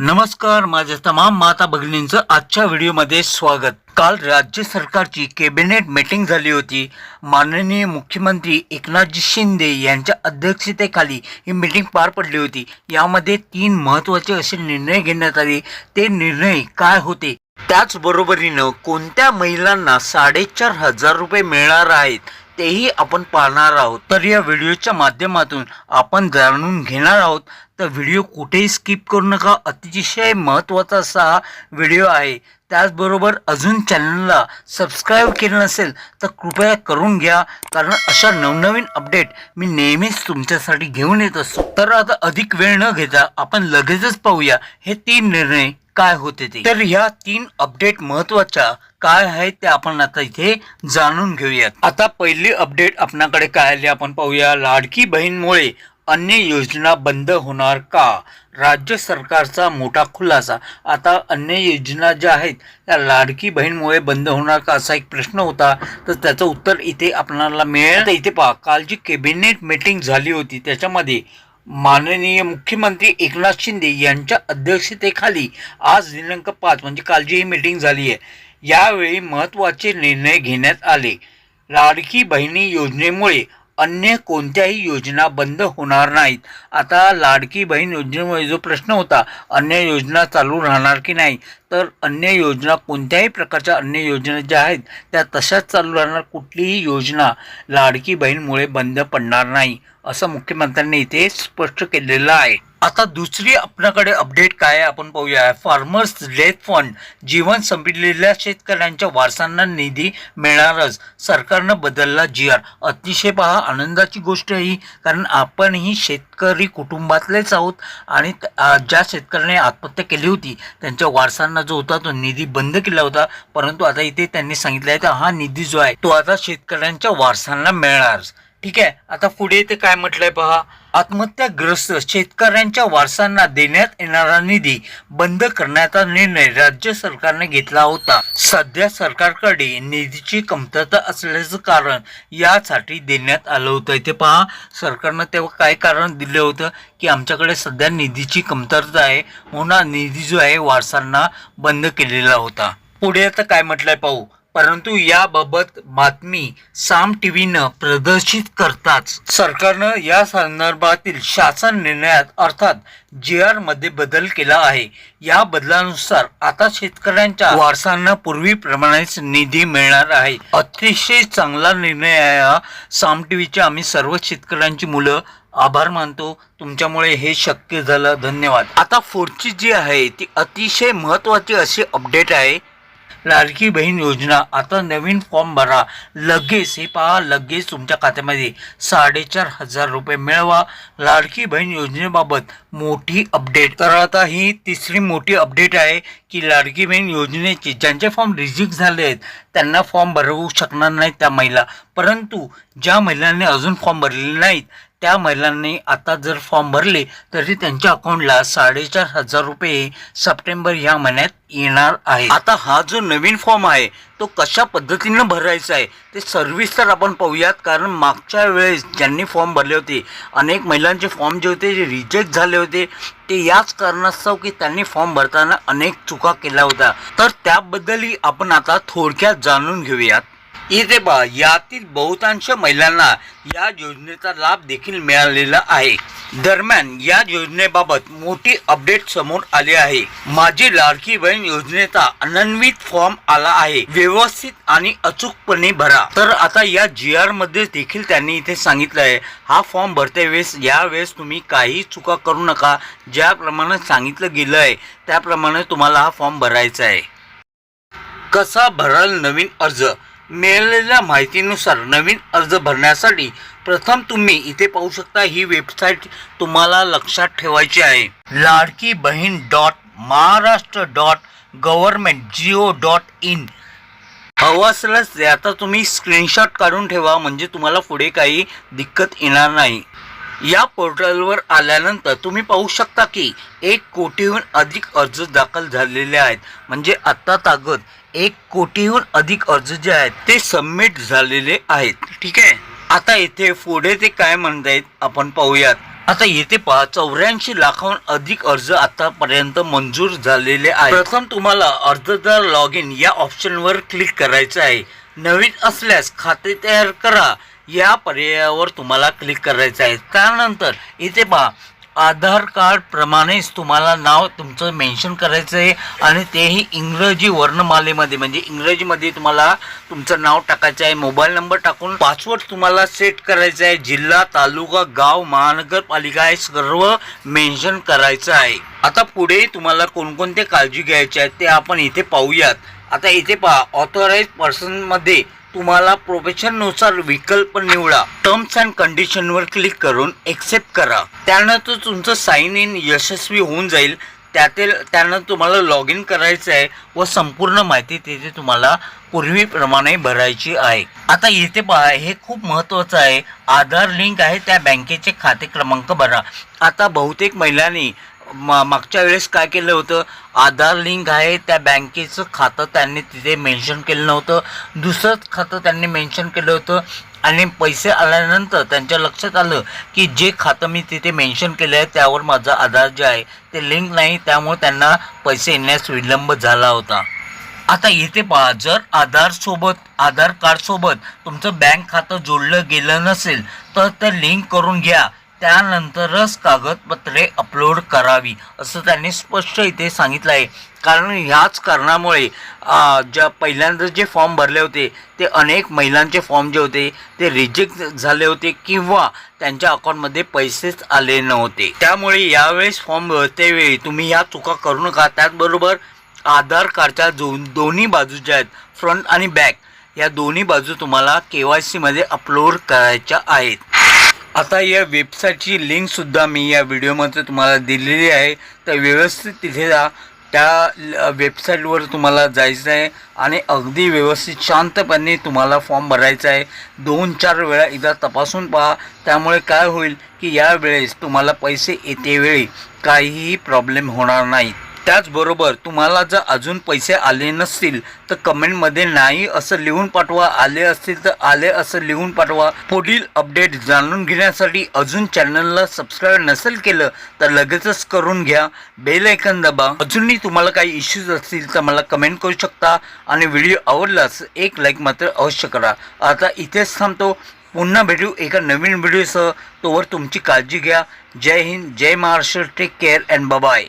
नमस्कार माझ्या तमाम माता भगिनींचं आजच्या व्हिडिओमध्ये स्वागत. काल राज्य सरकारची कॅबिनेट मीटिंग झाली होती. माननीय मुख्यमंत्री एकनाथजी शिंदे यांच्या अध्यक्षतेखाली ही मीटिंग पार पडली होती. यामध्ये तीन महत्त्वाचे असे निर्णय घेण्यात आले. ते निर्णय काय होते? त्याचबरोबरीनं कोणत्या महिलांना साडेचार हजार रुपये मिळणार आहेत तेही आपण पाहणार आहोत. तर या व्हिडिओच्या माध्यमातून आपण जाणून घेणार आहोत. तर व्हिडिओ कुठेही स्किप करू नका. अतिशय महत्त्वाचा असा व्हिडिओ आहे. त्याचबरोबर अजून चॅनलला सबस्क्राईब केलं नसेल तर कृपया करून घ्या. कारण अशा नवनवीन अपडेट मी नेहमीच तुमच्यासाठी घेऊन येत असतो. तर आता अधिक वेळ न घेता आपण लगेचच पाहूया हे तीन निर्णय काय होते ते. तर ह्या तीन अपडेट महत्त्वाच्या काय आहेत ते आपण आता इथे जाणून घेऊयात. आता पहिली अपडेट आपणाकडे काय आली आपण पाहूया. लाडकी बहीणमुळे अन्य योजना बंद होणार का? राज्य सरकारचा मोठा खुलासा. आता अन्य योजना ज्या आहेत त्या लाडकी बहीणमुळे बंद होणार का असा एक प्रश्न होता. तर त्याचं उत्तर इथे आपणाला मिळेल. तर इथे पहा काल जी कॅबिनेट मीटिंग झाली होती त्याच्यामध्ये माननीय मुख्यमंत्री एकनाथ शिंदे यांच्या अध्यक्षतेखाली आज दिनांक पाच म्हणजे कालची ही मीटिंग झाली आहे यावेळी महत्त्वाचे निर्णय घेण्यात आले. लाडकी बहिणी योजनेमुळे अन्य कोणत्याही योजना बंद होणार नाहीत. आता लाडकी बहीण योजनेमुळे जो प्रश्न होता अन्य योजना चालू राहणार की नाही? तर अन्य योजना कोणत्याही प्रकारच्या अन्य योजना ज्या आहेत त्या तशाच चालू राहणार. कुठलीही योजना लाडकी बहीणमुळे बंद पडणार नाही असं मुख्यमंत्र्यांनी इथे स्पष्ट केलेलं आहे. आता दुसरी आपणाकडे अपडेट काय आहे आपण पाहूया. फार्मर्स डेथ फंड जीवन संपलेल्या शेतकऱ्यांच्या वारसांना निधी मिळणारच. सरकारनं बदलला जी आर अतिशय पहा आनंदाची गोष्ट ही कारण आपण ही शेतकरी कुटुंबातलेच आहोत आणि ज्या शेतकऱ्याने आत्महत्या केली होती त्यांच्या वारसांना जो होता तो निधी बंद केला होता. परंतु आता इथे त्यांनी सांगितलं आहे तर हा निधी जो आहे तो आता शेतकऱ्यांच्या वारसांना मिळणार ठीक आहे आता पुढे ते काय म्हटलंय पहा आत्महत्याग्रस्त शेतकऱ्यांच्या वारसांना देण्यात येणारा निधी बंद करण्याचा निर्णय राज्य सरकारने घेतला होता. सध्या सरकारकडे निधीची कमतरता असल्याचं कारण यासाठी देण्यात आलं होतं. इथे पहा सरकारनं तेव्हा काय कारण दिलं होतं की आमच्याकडे सध्या निधीची कमतरता आहे म्हणून निधी जो आहे वारसांना बंद केलेला होता. पुढे आता काय म्हटलंय पाहू. परंतु याबाबत बातमी साम टीव्हीनं प्रदर्शित करताच. सरकारनं या संदर्भातील शासन निर्णयात अर्थात जी आरमध्ये बदल केला आहे. या बदलानुसार आता शेतकऱ्यांच्या वारसांना पूर्वीप्रमाणेच निधी मिळणार आहे. अतिशय चांगला निर्णय आहे हा. साम टीव्हीच्या आम्ही सर्व शेतकऱ्यांची मुलं आभार मानतो. तुमच्यामुळे हे शक्य झालं. धन्यवाद. आता पुढची जी आहे ती अतिशय महत्त्वाची अशी अपडेट आहे. लाडकी बहीण योजना. आता नवीन फॉर्म भरा. लगेच हे पहा लगेच तुमच्या खात्यामध्ये साडेचार हजार रुपये मिळवा. लाडकी बहीण योजनेबाबत मोठी अपडेट तर आता ही तिसरी मोठी अपडेट आहे की लाडकी बहीण योजनेची ज्यांचे फॉर्म रिजेक्ट झाले आहेत त्यांना फॉर्म भरवू शकणार नाहीत त्या महिला. परंतु ज्या महिलांनी अजून फॉर्म भरलेले नाहीत त्या महिलांनी आता जर फॉर्म भरले तरी त्यांच्या अकाउंटला साडेचार हजार रुपये सप्टेंबर या महिन्यात येणार आहे आता हा जो नवीन फॉर्म आहे तो कशा पद्धतीनं भरायचा आहे ते सविस्तर आपण पाहूयात. कारण मागच्या वेळेस ज्यांनी फॉर्म भरले होते अनेक महिलांचे फॉर्म जे होते जे रिजेक्ट झाले होते ते याच कारणास्तव की त्यांनी फॉर्म भरताना अनेक चुका केल्या होत्या. तर त्याबद्दलही आपण आता थोडक्यात जाणून घेऊयात. इथे पहा यातील बहुतांश महिलांना या योजनेचा लाभ देखील मिळालेला आहे. दरम्यान या योजनेबाबत मोठी अपडेट समोर आली आहे. माझी लाडकी बहीण योजनेचा अनन्वित फॉर्म आला आहे. व्यवस्थित आणि अचूकपणे भरा. तर आता या जी आरमध्ये देखील त्यांनी इथे सांगितलं आहे. हा फॉर्म भरते वेळेस या वेळेस तुम्ही काही चुका करू नका. ज्याप्रमाणे सांगितलं गेलं आहे त्याप्रमाणे तुम्हाला हा फॉर्म भरायचा आहे. कसा भराल नवीन अर्ज? मिळालेल्या माहितीनुसार नवीन अर्ज भरण्यासाठी प्रथम तुम्ही इथे पाहू शकता ही वेबसाईट तुम्हाला लक्षात ठेवायची आहे. Ladki Bahin dot Maharashtra dot government Jio dot in हवं असल्यास आता तुम्ही स्क्रीनशॉट काढून ठेवा म्हणजे तुम्हाला पुढे काही दिक्कत येणार नाही. या पोर्टलवर आल्यानंतर तुम्ही पाहू शकता की एक कोटीहून अधिक अर्ज दाखल झालेले आहेत. म्हणजे आत्ता तागत एक कोटीहून अधिक अर्ज जे आहेत ते सबमिट झालेले आहेत. ठीक आहे? आता इथे पुढे ते काय म्हणतायत आपण पाहूयात. आता येथे पहा चौऱ्याऐंशी लाखाहून अधिक अर्ज आतापर्यंत मंजूर झालेले आहे प्रथम तुम्हाला अर्जदार लॉग इन या ऑप्शनवर क्लिक करायचं आहे. नवीन असल्यास खाते तयार करा. या पर्यायावर तुम्हाला क्लिक करायचं आहे. त्यानंतर इथे पहा आधार कार्डप्रमाणेच तुम्हाला नाव तुमचं मेन्शन करायचं आहे आणि तेही इंग्रजी वर्णमालेमध्ये. म्हणजे इंग्रजीमध्ये तुम्हाला तुमचं नाव टाकायचं आहे मोबाईल नंबर टाकून पासवर्ड तुम्हाला सेट करायचा आहे. जिल्हा तालुका गाव महानगरपालिका हे सर्व मेन्शन करायचं आहे. आता पुढे तुम्हाला कोणकोणते काळजी घ्यायचे आहेत ते आपण इथे पाहूयात. आता इथे पहा ऑथोराईज पर्सनमध्ये तुम्हाला प्रोफेशननुसार विकल्प निवडा. टर्म्स अँड कंडिशनवर क्लिक करून एक्सेप्ट करा. त्यानंतर तुमचं साईन इन यशस्वी होऊन जाईल. त्यातील त्यानं तुम्हाला लॉग इन करायचं आहे व संपूर्ण माहिती तिथे तुम्हाला पूर्वीप्रमाणे भरायची आहे. आता इथे पहा हे खूप महत्त्वाचं आहे. आधार लिंक आहे त्या बँकेचे खाते क्रमांक भरा. आता बहुतेक महिलांनी मा मागच्या वेळेस काय केलं होतं? आधार लिंक आहे त्या बँकेचं खातं त्यांनी तिथे मेन्शन केलं नव्हतं. दुसरंच खातं त्यांनी मेन्शन केलं होतं. आणि पैसे आल्यानंतर त्यांच्या लक्षात आलं की जे खातं मी तिथे मेन्शन केलं आहे त्यावर माझा आधार जे आहे ते लिंक नाही. त्यामुळे त्यांना पैसे येण्यास विलंब झाला होता. आता इथे पहा जर आधारसोबत आधार कार्डसोबत तुमचं बँक खातं जोडलं गेलं नसेल तर ते लिंक करून घ्या. त्यानंतरच कागदपत्रे अपलोड करावी असं त्यांनी स्पष्ट इथे सांगितलं आहे. कारण ह्याच कारणामुळे ज्या पहिल्यांदा जे फॉर्म भरले होते ते अनेक महिलांचे फॉर्म जे होते ते रिजेक्ट झाले होते किंवा त्यांच्या अकाउंटमध्ये पैसेच आले नव्हते. त्यामुळे यावेळेस फॉर्म भरतेवेळी तुम्ही ह्या चुका करू नका. त्याचबरोबर आधार कार्डच्या जो दोन्ही बाजू ज्या आहेत फ्रंट आणि बॅक या दोन्ही बाजू तुम्हाला के वाय सीमध्ये अपलोड करायच्या आहेत. आता या वेबसाईटची लिंकसुद्धा मी या व्हिडिओमध्ये तुम्हाला दिलेली आहे. तर व्यवस्थित तिथे जा. त्या वेबसाईटवर तुम्हाला जायचं आहे आणि अगदी व्यवस्थित शांतपणे तुम्हाला फॉर्म भरायचा आहे. दोन चार वेळा एकदा तपासून पहा. त्यामुळे काय होईल की यावेळेस तुम्हाला पैसे येतेवेळी काहीही प्रॉब्लेम होणार नाहीत. त्याचबरोबर तुम्हाला जर अजून पैसे आले नसतील तर कमेंटमध्ये नाही असं लिहून पाठवा. आले असतील तर आले असं लिहून पाठवा. पुढील अपडेट जाणून घेण्यासाठी अजून चॅनलला सबस्क्राईब नसेल केलं तर लगेचच करून घ्या. बेल ऐकन दबा. अजूनही तुम्हाला काही इश्यूज असतील तर मला कमेंट करू शकता. आणि व्हिडिओ आवडलाच एक लाईक मात्र अवश्य करा. आता इथेच थांबतो. पुन्हा भेटू एका नवीन व्हिडिओसह तोवर तुमची काळजी घ्या. जय हिंद जय Maharashtra. Take care and bye